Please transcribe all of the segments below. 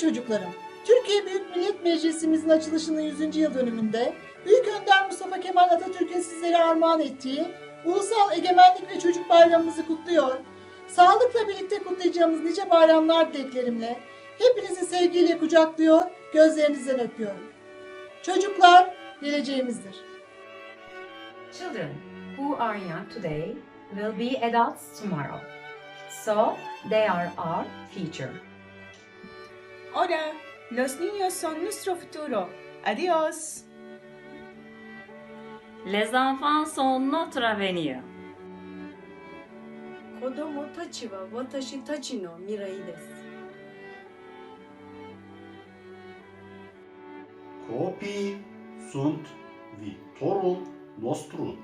çocuklarım, Türkiye Büyük Millet Meclisimizin açılışının 100. yıl dönümünde Büyük Önder Mustafa Kemal Atatürk'ün sizlere armağan ettiği Ulusal Egemenlik ve Çocuk Bayramımızı kutluyor. Sağlıkla birlikte kutlayacağımız nice bayramlar dileklerimle hepinizi sevgiyle kucaklıyor, gözlerinizden öpüyorum. Çocuklar geleceğimizdir. Children who are young today will be adults tomorrow. So they are our future. Hola, los niños son nuestro futuro. Adiós. Les enfants sont notre avenir. 子供たちは私たちの未来です。 Copii sunt viitorul nostru.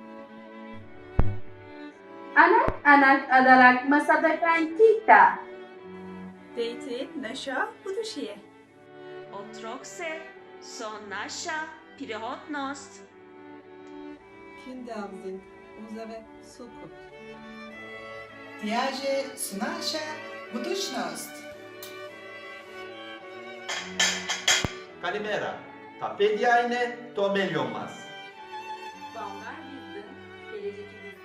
Anak-anak adalah masa depan kita. Dejte nasza будущее. Otroxe są nasza przychodność. Kinder sind unsere Zukunft. Viaje su naša budućnost. Kalimera. Tapediaine to melhormas. Bağlar bizden, gelecekimiz.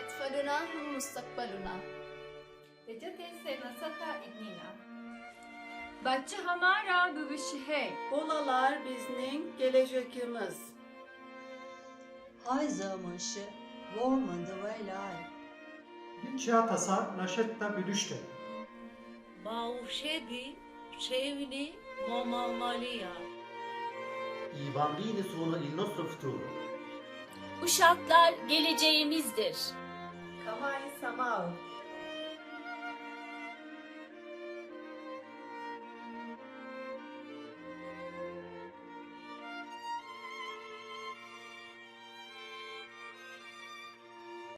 Etfaluna hum mustakbaluna. Recete se nasata idnina. Bahçe hamara bıvışhe. Bolalar bizim gelecekimiz. Heisermönche wohnen der Leid. Čijatasa našetna büdüşte. Bavşedi, çevni, momamalia. I bambini sono il nostro futuro. Uşaklar geleceğimizdir. Kavai samao,